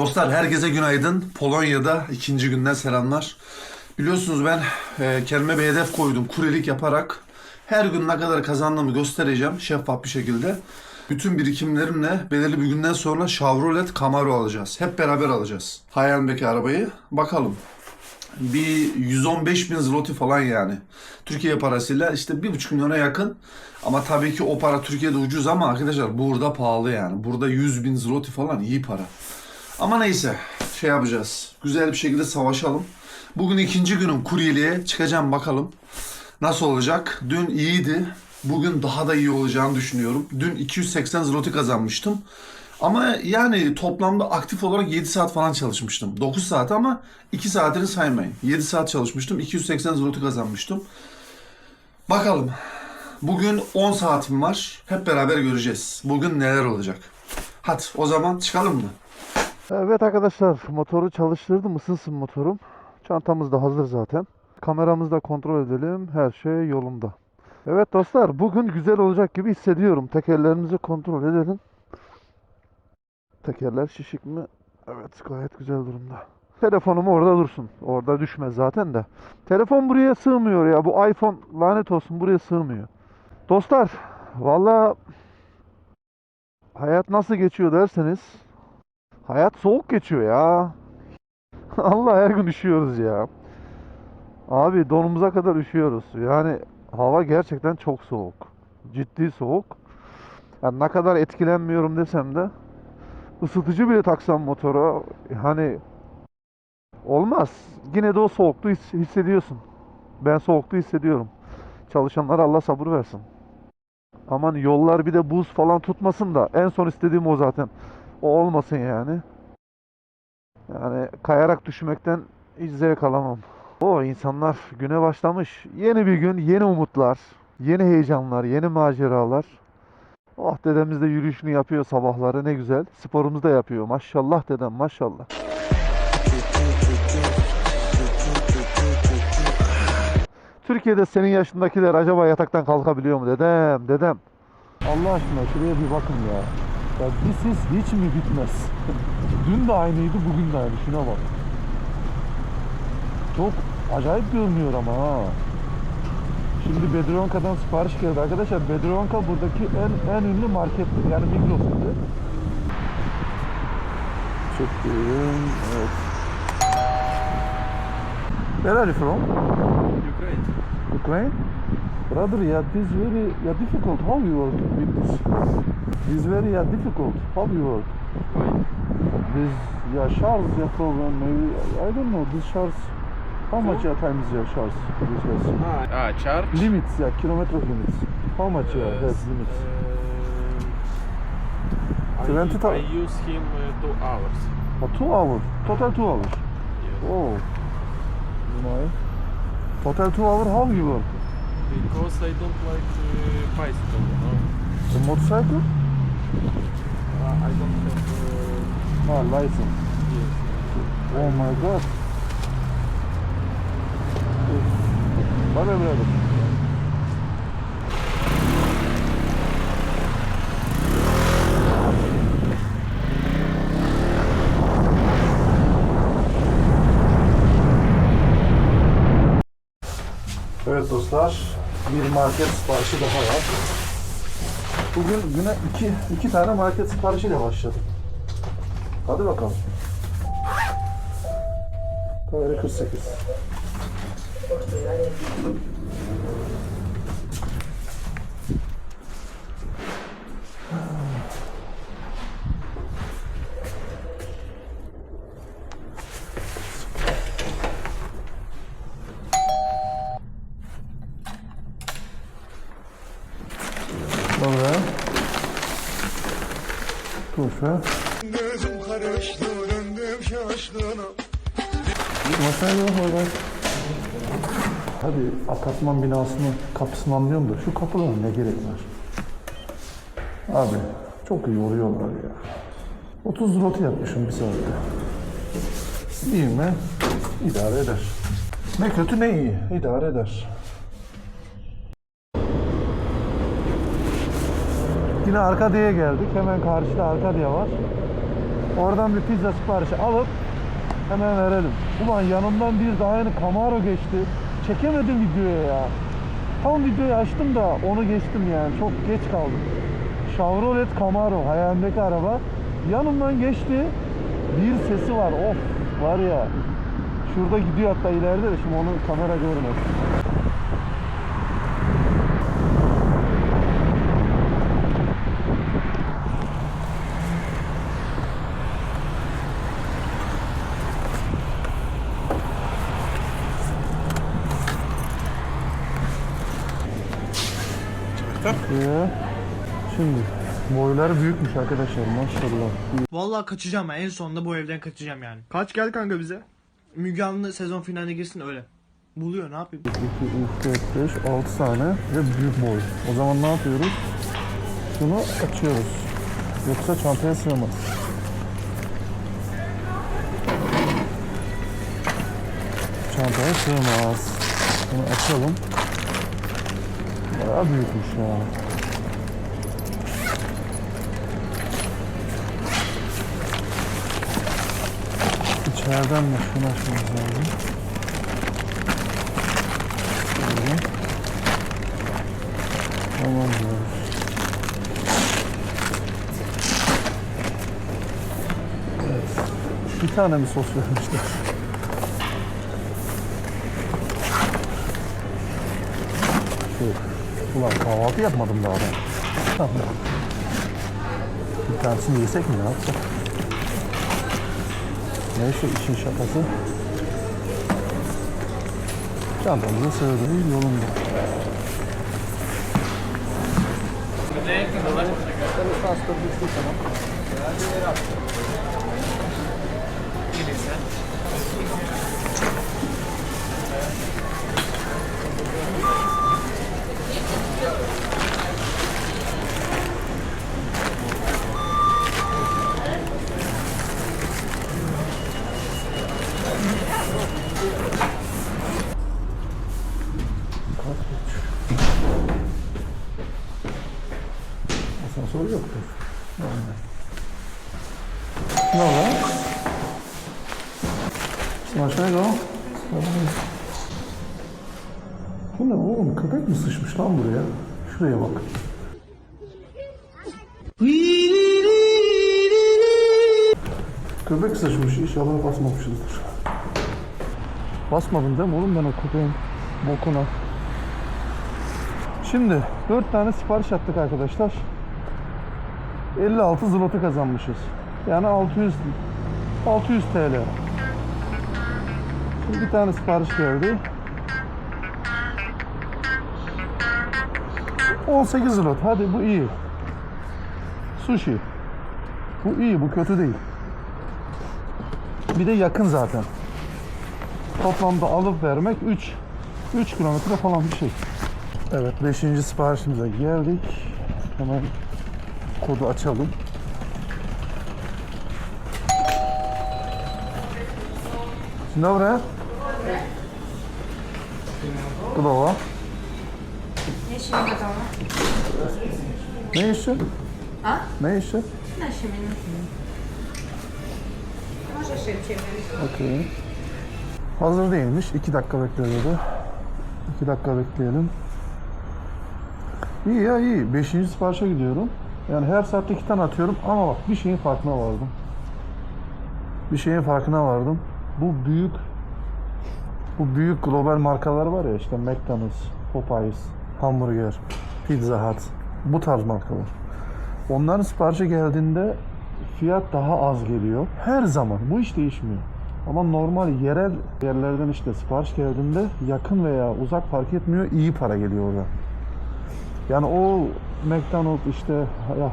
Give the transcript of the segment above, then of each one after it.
Dostlar herkese günaydın. Polonya'da ikinci günden selamlar. Biliyorsunuz ben e, kendime bir hedef koydum. Kuryelik yaparak her gün ne kadar kazandığımı göstereceğim şeffaf bir şekilde. Bütün birikimlerimle belirli bir günden sonra Chevrolet Camaro alacağız. Hep beraber alacağız. Hayalimdeki arabayı. Bakalım. Bir 115 bin zloty falan yani. Türkiye parasıyla işte 1,5 milyona yakın. Ama tabii ki o para Türkiye'de ucuz ama arkadaşlar burada pahalı yani. Burada 100 bin zloty falan iyi para. Ama neyse şey yapacağız. Güzel bir şekilde savaşalım. Bugün ikinci günüm kuryeliğe çıkacağım bakalım. Nasıl olacak? Dün iyiydi. Bugün daha da iyi olacağını düşünüyorum. Dün 280 zloty kazanmıştım. Ama yani toplamda aktif olarak 7 saat falan çalışmıştım. 9 saat ama 2 saatini saymayın. 7 saat çalışmıştım. 280 zloty kazanmıştım. Bakalım. Bugün 10 saatim var. Hep beraber göreceğiz. Bugün neler olacak. Hadi o zaman çıkalım mı? Evet arkadaşlar motoru çalıştırdım ısınsın motorum. Çantamız da hazır zaten. Kameramızı da kontrol edelim. Her şey yolunda. Evet dostlar bugün güzel olacak gibi hissediyorum. Tekerlerimizi kontrol edelim. Tekerler şişik mi? Evet gayet güzel durumda. Telefonum orada dursun. Orada düşmez zaten de. Telefon buraya sığmıyor ya. Bu iPhone lanet olsun buraya sığmıyor. Dostlar valla hayat nasıl geçiyor derseniz Hayat soğuk geçiyor ya. Allah her gün üşüyoruz ya. Abi donumuza kadar üşüyoruz. Yani hava gerçekten çok soğuk. Ciddi soğuk. Yani ne kadar etkilenmiyorum desem de ısıtıcı bile taksam motora hani olmaz. Yine de o soğukluğu his- hissediyorsun. Ben soğukluğu hissediyorum. Çalışanlara Allah sabır versin. Aman yollar bir de buz falan tutmasın da en son istediğim o zaten. O olmasın yani. Yani kayarak düşmekten hiç zevk alamam. O insanlar güne başlamış. Yeni bir gün, yeni umutlar, yeni heyecanlar, yeni maceralar. Oh dedemiz de yürüyüşünü yapıyor sabahları ne güzel. Sporumuzu da yapıyor. Maşallah dedem maşallah. Türkiye'de senin yaşındakiler acaba yataktan kalkabiliyor mu dedem dedem. Allah aşkına şuraya bir bakın ya. Ya bir ses hiç mi bitmez? Dün de aynıydı, bugün de aynı. Şuna bak. Çok acayip görünüyor ama ha. Şimdi Bedronka'dan sipariş geldi arkadaşlar. Bedronka buradaki en en ünlü market yani Migros gibi. Çektim. Evet. Where are you from? Ukraine. Ukraine? Brother, yeah, this very yeah, difficult. How you work with this? This very yeah, difficult. How you work? This yeah, Charles yeah, program maybe I don't know this Charles. How much yeah, times yeah, Charles? This has Ah, ah charge? limits yeah, kilometer limits. How much yeah, has limits? Uh, I, 20 thou- I use him uh, two hours. Oh, two hours. Total two hours. Yes. Oh. My. Total two hours. How you work? Because I don't like uh, bicycle, you know. The motorcycle? Uh, I don't have. Ah, license. Uh, yes. Oh my god. Bye bye brother. Evet dostlar, bir market siparişi daha var. Bugün güne iki, iki tane market siparişiyle başladım. Hadi bakalım. Daire 48. Proszę. Gözüm karıştı döndüm şaşkına Masaya bak bak. Hadi apartman binasının kapısını anlıyorum da şu kapılara ne gerek var? Abi çok yoruyorlar ya. 30 zloty yapmışım bir saatte. İyi mi? İdare eder. Ne kötü ne iyi. İdare eder. Yine Arkadia'ya geldik. Hemen karşıda Arkadia var. Oradan bir pizza siparişi alıp hemen verelim. Ulan yanımdan bir daha yeni Camaro geçti. Çekemedim videoya ya. Tam videoyu açtım da onu geçtim yani. Çok geç kaldım. Chevrolet Camaro hayalimdeki araba. Yanımdan geçti. Bir sesi var. Of var ya. Şurada gidiyor hatta ileride de şimdi onu kamera görmez. Ee, şimdi boyları büyükmüş arkadaşlar maşallah. Vallahi kaçacağım ben. En sonunda bu evden kaçacağım yani. Kaç gel kanka bize. Müge Anlı sezon finaline girsin öyle. Buluyor ne yapayım? 2, 3, 4, 5, 6 tane ve büyük boy. O zaman ne yapıyoruz? Şunu açıyoruz. Yoksa çantaya sığmaz. Çantaya sığmaz. Bunu açalım. Bayağı büyükmüş ya. İçeriden de şunu açmamız lazım. Şöyle. Tamam diyoruz. Evet. Bir tane mi sos vermişler? Şey, ulan kahvaltı yapmadım daha ben. Tamam. Bir tanesini yesek mi ne yapsak? Neyse işin şakası. Çantamıza sığdığı yolunda. Asansör yoktur. Normal. Nowa. Smacznego. Smacznego. Bu ne oğlum? Köpek mi sıçmış lan buraya? Şuraya bak. Köpek sıçmış. İnşallah basmamışızdır. Basmadın değil mi oğlum ben o köpeğin bokuna? Şimdi 4 tane sipariş attık arkadaşlar. 56 zloty kazanmışız. Yani 600 600 TL. Şimdi bir tane sipariş geldi. 18 zlot. Hadi bu iyi. Sushi. Bu iyi, bu kötü değil. Bir de yakın zaten. Toplamda alıp vermek 3 3 kilometre falan bir şey. Evet 5. siparişimize geldik. Hemen kodu açalım. Dzień dobry. Gotowa. Jeśli nie gotowa. Ne jeszcze? A? Ne jeszcze? Na 7 minut. Może szybciej będzie. Okey. Hazır değilmiş. 2 dakika bekliyordu. 2 dakika bekleyelim. İyi ya iyi. 5. siparişe gidiyorum. Yani her saatte 2 tane atıyorum ama bak bir şeyin farkına vardım. Bir şeyin farkına vardım. Bu büyük bu büyük global markalar var ya işte McDonald's, Popeyes, Hamburger, Pizza Hut bu tarz markalar. Onların siparişi geldiğinde fiyat daha az geliyor. Her zaman. Bu hiç değişmiyor. Ama normal yerel yerlerden işte sipariş geldiğinde yakın veya uzak fark etmiyor. iyi para geliyor orada. Yani o McDonald's işte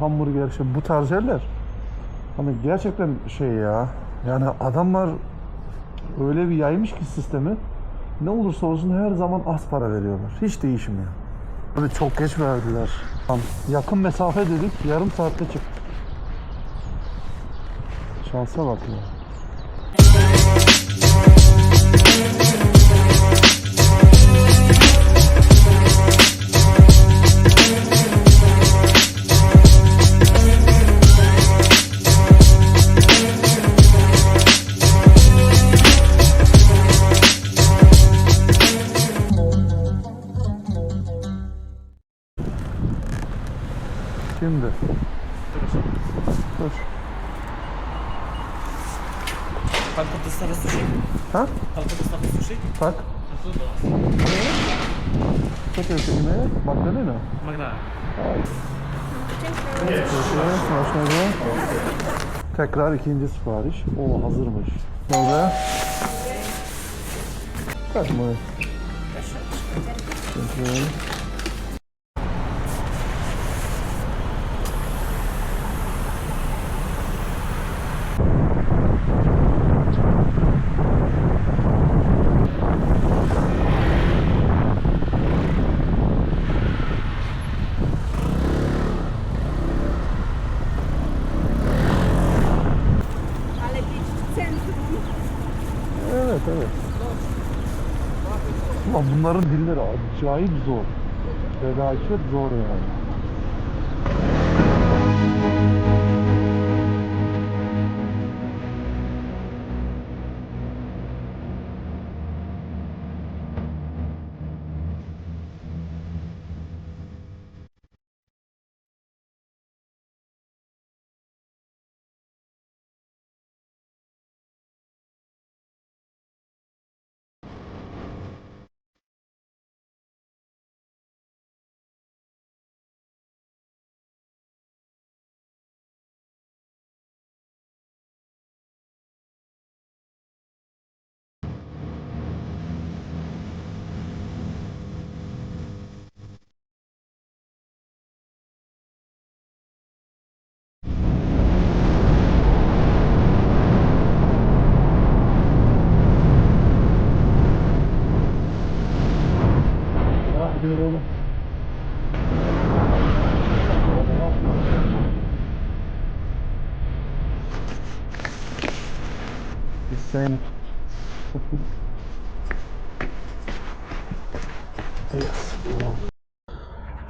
hamburger işte bu tarz yerler hani gerçekten şey ya yani adamlar öyle bir yaymış ki sistemi ne olursa olsun her zaman az para veriyorlar. Hiç değişmiyor. Abi çok geç verdiler. Tamam, Yakın mesafe dedik yarım saatte çık. Şansa bak ya. Şimdi. Dur. Как будто старый суши. Ha? Как будто старый суши. Tak. Co to jest imię? Magdalena? Magda. Teşekkür ederim. Tekrar ikinci sipariş. O hazırmış. Ne oldu? Kaç mı? Teşekkür ederim. Bunların dilleri acayip zor. Felaket zor yani. Hüseyin.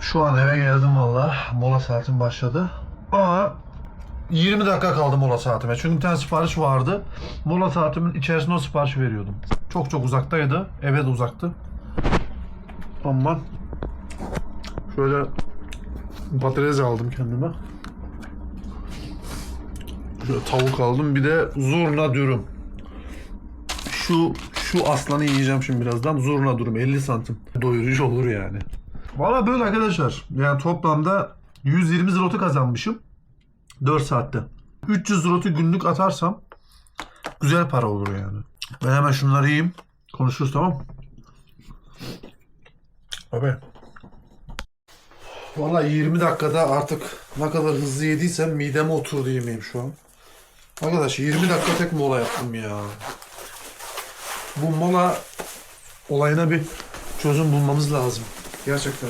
Şu an eve geldim valla. Mola saatim başladı. Ama 20 dakika kaldı mola saatime. Çünkü bir tane sipariş vardı. Mola saatimin içerisinde o siparişi veriyordum. Çok çok uzaktaydı. Eve de uzaktı. Ama şöyle patates aldım kendime. Şöyle tavuk aldım. Bir de zurna dürüm. Şu şu aslanı yiyeceğim şimdi birazdan. Zurna dürüm 50 santim. Doyurucu olur yani. Valla böyle arkadaşlar. Yani toplamda 120 zlotu kazanmışım. 4 saatte. 300 zlotu günlük atarsam güzel para olur yani. Ben hemen şunları yiyeyim. Konuşuruz tamam? Abi. Valla 20 dakikada artık ne kadar hızlı yediysem mideme oturdu yemeğim şu an. Arkadaş 20 dakika tek mola yaptım ya. Bu mola olayına bir çözüm bulmamız lazım. Gerçekten.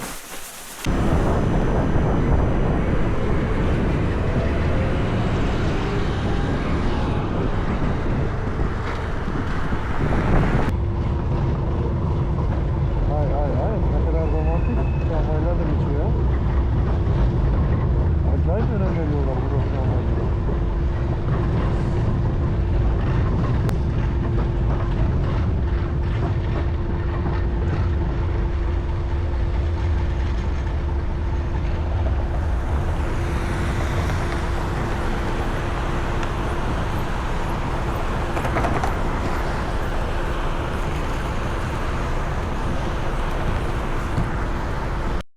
Hay hay hay. Ne kadar romantik tramvaylar da geçiyor. Acayip önem veriyorlar bu tramvaylara.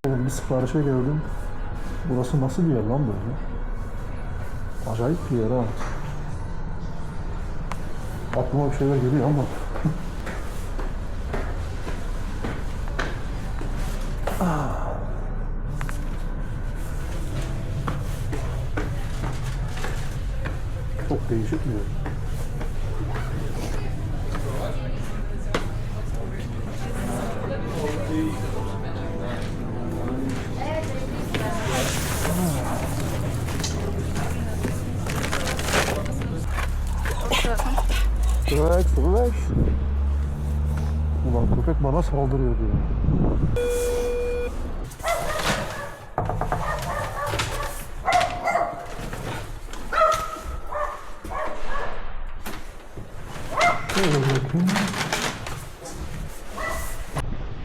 Oğlum bir siparişe geldim. Burası nasıl bir yer lan böyle? Acayip bir yer ha. Aklıma bir şeyler geliyor ama. Çok değişik bir yer. Köpek bana saldırıyor diyor.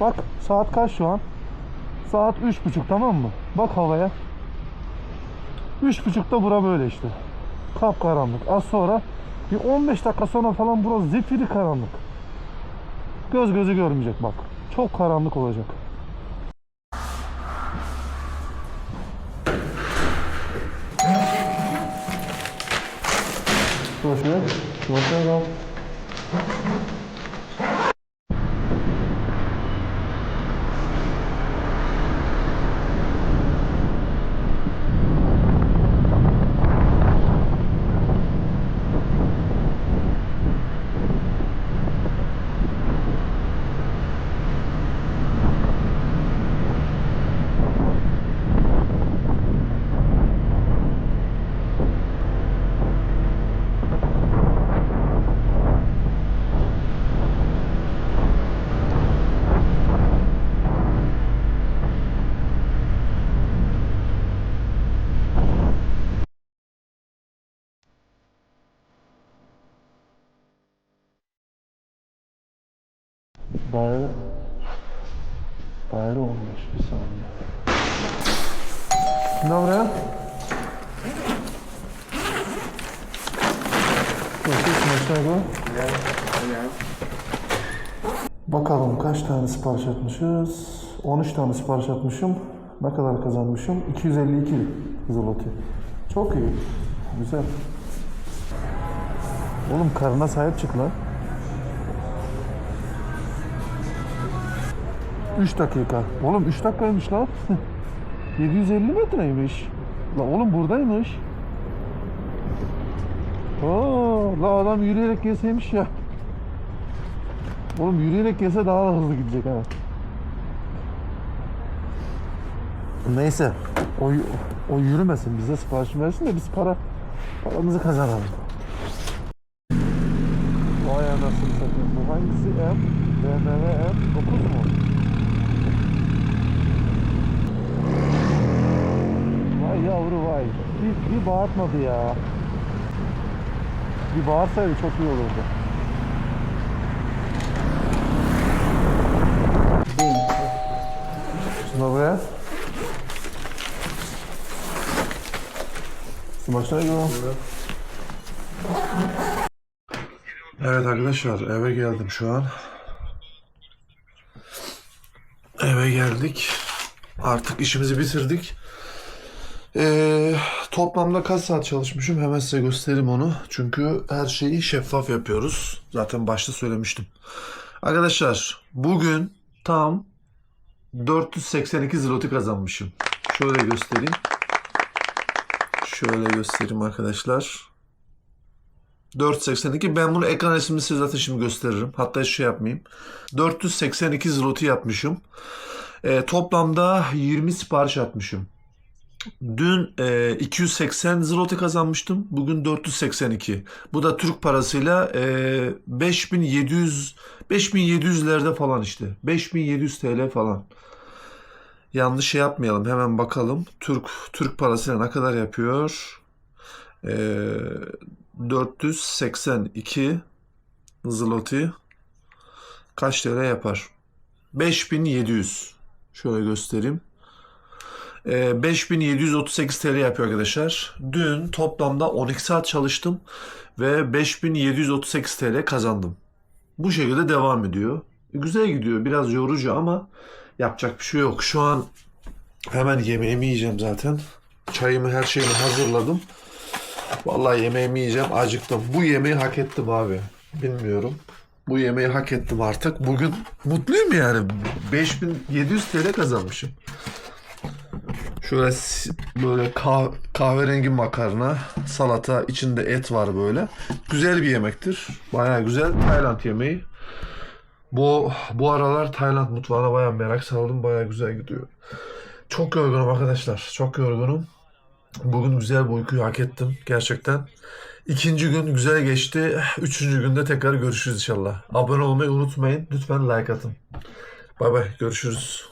Bak saat kaç şu an? Saat üç buçuk tamam mı? Bak havaya. Üç buçukta bura böyle işte. Kapkaranlık. Az sonra bir 15 dakika sonra falan burası zifiri karanlık. Göz gözü görmeyecek bak. Çok karanlık olacak. Proszę, proszę go. Daire Daire olmuş bir saniye. Proszę smacznego. Bakalım kaç tane sipariş etmişiz? 13 tane sipariş etmişim. Ne kadar kazanmışım? 252 zloty. Çok iyi. Güzel. Oğlum karına sahip çık lan. 3 dakika. Oğlum 3 dakikaymış lan. 750 metreymiş. La oğlum buradaymış. Oo, la adam yürüyerek gelseymiş ya. Oğlum yürüyerek gelse daha da hızlı gidecek ha. Neyse. O, o yürümesin. Bize sipariş versin de biz para paramızı kazanalım. Vay anasını satayım. Bu hangisi M? BMW M9 mu? Yavru vay. Bir, bir bağırtmadı ya. Bir bağırsaydı çok iyi olurdu. Znowu Smacznego. Evet arkadaşlar eve geldim şu an. Eve geldik. Artık işimizi bitirdik. Ee, toplamda kaç saat çalışmışım hemen size göstereyim onu. Çünkü her şeyi şeffaf yapıyoruz. Zaten başta söylemiştim. Arkadaşlar bugün tam 482 zloty kazanmışım. Şöyle göstereyim. Şöyle göstereyim arkadaşlar. 482. Ben bunu ekran resmini size zaten şimdi gösteririm. Hatta hiç şey yapmayayım. 482 zloty yapmışım. Ee, toplamda 20 sipariş atmışım. Dün e, 280 zloty kazanmıştım. Bugün 482. Bu da Türk parasıyla e, 5700 5700'lerde falan işte. 5700 TL falan. Yanlış şey yapmayalım. Hemen bakalım. Türk Türk parasıyla ne kadar yapıyor? Ee, 482 zloty kaç TL yapar? 5700. Şöyle göstereyim. Ee, 5738 TL yapıyor arkadaşlar. Dün toplamda 12 saat çalıştım ve 5738 TL kazandım. Bu şekilde devam ediyor. Güzel gidiyor. Biraz yorucu ama yapacak bir şey yok. Şu an hemen yemeğimi yiyeceğim zaten. Çayımı her şeyimi hazırladım. Vallahi yemeğimi yiyeceğim. Acıktım. Bu yemeği hak ettim abi. Bilmiyorum. Bu yemeği hak ettim artık. Bugün mutluyum yani. 5700 TL kazanmışım. Şöyle böyle kah- kahverengi makarna, salata, içinde et var böyle. Güzel bir yemektir. Bayağı güzel Tayland yemeği. Bu bu aralar Tayland mutfağına bayağı merak saldım. Bayağı güzel gidiyor. Çok yorgunum arkadaşlar. Çok yorgunum. Bugün güzel bir uykuyu hak ettim gerçekten. İkinci gün güzel geçti. Üçüncü günde tekrar görüşürüz inşallah. Abone olmayı unutmayın. Lütfen like atın. Bay bay görüşürüz.